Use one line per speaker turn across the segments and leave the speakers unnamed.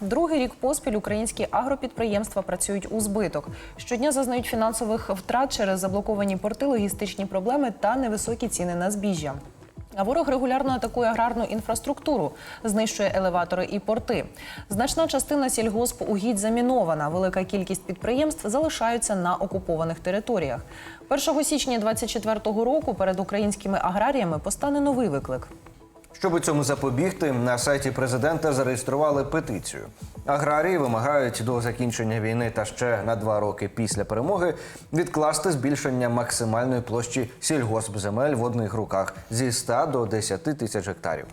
Другий рік поспіль українські агропідприємства працюють у збиток. Щодня зазнають фінансових втрат через заблоковані порти, логістичні проблеми та невисокі ціни на збіжжя. А ворог регулярно атакує аграрну інфраструктуру, знищує елеватори і порти. Значна частина сільгоспугідь замінована. Велика кількість підприємств залишаються на окупованих територіях. 1 січня 2024 року перед українськими аграріями постане новий виклик.
Щоб цьому запобігти, на сайті президента зареєстрували петицію. Аграрії вимагають до закінчення війни та ще на два роки після перемоги відкласти збільшення максимальної площі сільгоспземель в одних руках зі 100 до 10 тисяч гектарів.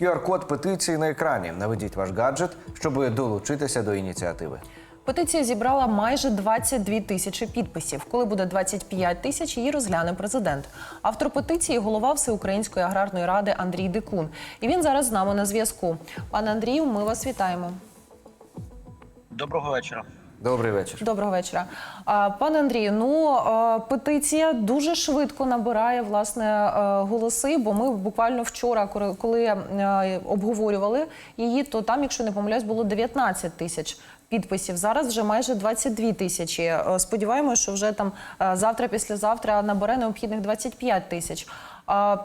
QR-код петиції на екрані. Наведіть ваш гаджет, щоб долучитися до ініціативи.
Петиція зібрала майже 22 тисячі підписів. Коли буде 25 тисяч, її розгляне президент. Автор петиції голова Всеукраїнської аграрної ради Андрій Дикун. І він зараз з нами на зв'язку. Пане Андрію, ми вас вітаємо.
Доброго вечора.
Добрий вечір.
Доброго вечора. Пане Андрію, ну петиція дуже швидко набирає власне голоси, бо ми буквально вчора, коли- коли обговорювали її, то там, якщо не помиляюсь, було 19 тисяч. Підписів зараз вже майже 22 тисячі. Е, Сподіваємося, що вже там е, завтра, післязавтра набере необхідних 25 тисяч.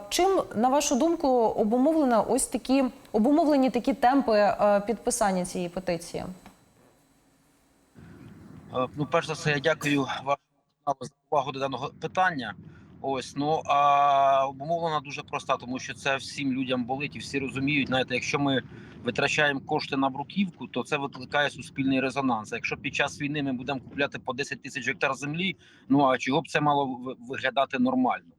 Чим, на вашу думку, обумовлено ось такі обумовлені такі темпи е, підписання цієї петиції?
Ну, перш за все, я дякую каналу за увагу до даного питання. Ось ну а обумовлена дуже проста, тому що це всім людям болить і всі розуміють. Знаєте, якщо ми витрачаємо кошти на бруківку, то це викликає суспільний резонанс. Якщо під час війни ми будемо купляти по 10 тисяч гектар землі, ну а чого б це мало ви- виглядати нормально?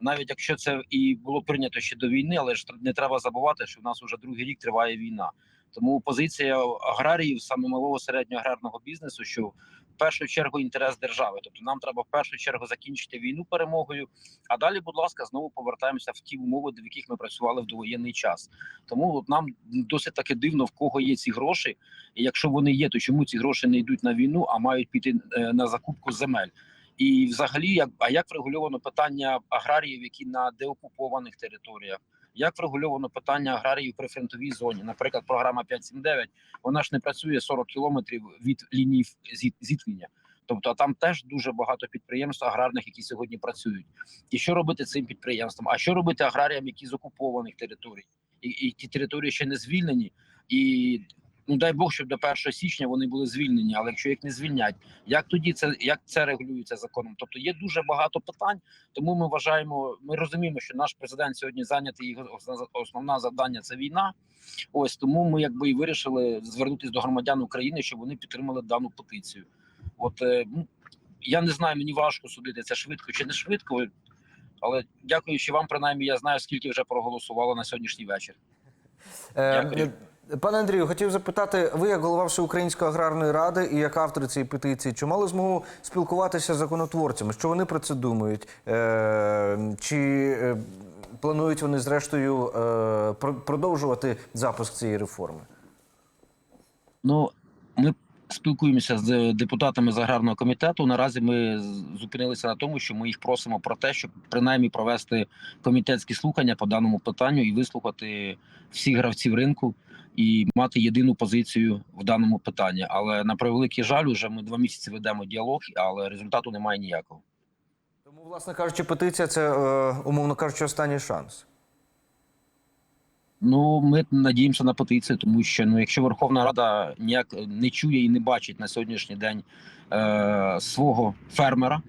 Навіть якщо це і було прийнято ще до війни, але ж не треба забувати, що в нас вже другий рік триває війна. Тому позиція аграріїв, саме малого середнього аграрного бізнесу, що першу чергу інтерес держави. Тобто нам треба в першу чергу закінчити війну перемогою. А далі, будь ласка, знову повертаємося в ті умови, в яких ми працювали в довоєнний час. Тому от нам досить таки дивно, в кого є ці гроші, і якщо вони є, то чому ці гроші не йдуть на війну, а мають піти е, на закупку земель. І, взагалі, як а як врегульовано питання аграріїв, які на деокупованих територіях? Як врегульовано питання аграріїв при фронтовій зоні? Наприклад, програма 579, вона ж не працює 40 кілометрів від лінії зіт- зіткнення. Тобто, там теж дуже багато підприємств аграрних, які сьогодні працюють. І що робити цим підприємствам? А що робити аграріям, які з окупованих територій, і, і ті території ще не звільнені, і ну дай Бог, щоб до 1 січня вони були звільнені. Але якщо їх не звільнять, як тоді це як це регулюється законом? Тобто є дуже багато питань. Тому ми вважаємо, ми розуміємо, що наш президент сьогодні зайнятий його основна завдання це війна. Ось тому ми якби і вирішили звернутися до громадян України, щоб вони підтримали дану петицію. От е, ну, я не знаю, мені важко судити це швидко чи не швидко, але дякуючи вам, принаймні, я знаю, скільки вже проголосувало на сьогоднішній вечір.
Е,
Дякую.
Пане Андрію, хотів запитати, ви як голова Всеукраїнської аграрної ради і як автор цієї петиції, чи мали змогу спілкуватися з законотворцями? Що вони про це думають? Е, чи е, планують вони зрештою е, продовжувати запуск цієї реформи?
Ну, ми спілкуємося з депутатами з аграрного комітету. Наразі ми зупинилися на тому, що ми їх просимо про те, щоб принаймні провести комітетські слухання по даному питанню і вислухати всіх гравців ринку і мати єдину позицію в даному питанні. Але на превеликий жаль, уже ми два місяці ведемо діалог, але результату немає ніякого.
Тому, власне кажучи, петиція це, е, умовно кажучи, останній шанс.
Ну, ми надіємося на петицію, тому що ну, якщо Верховна Рада ніяк не чує і не бачить на сьогоднішній день е, свого фермера.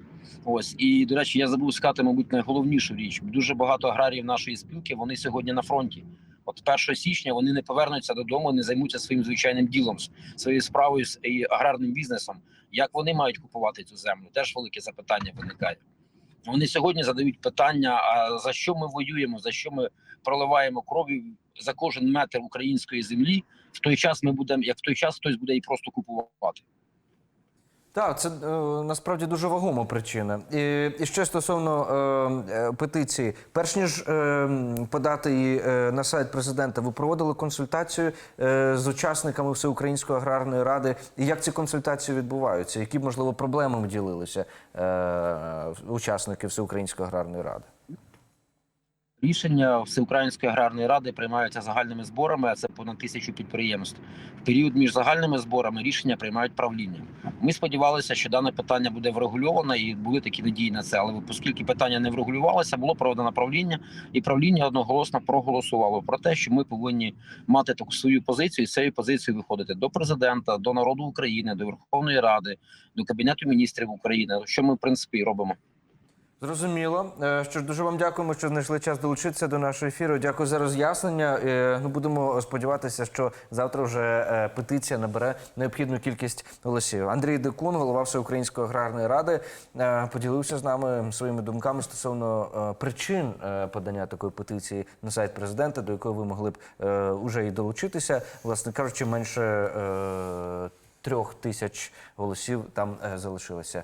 Ось і до речі, я забув сказати, мабуть, найголовнішу річ. Дуже багато аграріїв нашої спілки вони сьогодні на фронті. От 1 січня вони не повернуться додому, не займуться своїм звичайним ділом, своєю справою і аграрним бізнесом. Як вони мають купувати цю землю? Теж велике запитання виникає. Вони сьогодні задають питання: а за що ми воюємо, за що ми проливаємо крові за кожен метр української землі. В той час ми будемо, як в той час хтось буде і просто купувати.
Так, це е, насправді дуже вагома причина. І, і ще стосовно е, е, петиції, перш ніж е, подати її е, на сайт президента, ви проводили консультацію е, з учасниками Всеукраїнської аграрної ради. І як ці консультації відбуваються? Які можливо проблемами ділилися е, учасники Всеукраїнської аграрної ради?
Рішення Всеукраїнської аграрної ради приймаються загальними зборами, а це понад тисячу підприємств. В період між загальними зборами рішення приймають правління. Ми сподівалися, що дане питання буде врегульовано і були такі надії на це. Але оскільки питання не врегулювалося, було проведено правління, і правління одноголосно проголосувало про те, що ми повинні мати таку свою позицію і з цією позицією виходити до президента, до народу України, до Верховної Ради, до кабінету міністрів України. Що ми в принципі і робимо.
Зрозуміло. Е, Що ж, дуже вам дякуємо, що знайшли час долучитися до нашого ефіру. Дякую за роз'яснення. Е, Ну, будемо сподіватися, що завтра вже е, петиція набере необхідну кількість голосів. Андрій Декун, голова Всеукраїнської аграрної ради, поділився з нами своїми думками стосовно причин подання такої петиції на сайт президента, до якої ви могли б уже і долучитися. Власне кажучи, менше. Трьох тисяч голосів там залишилося.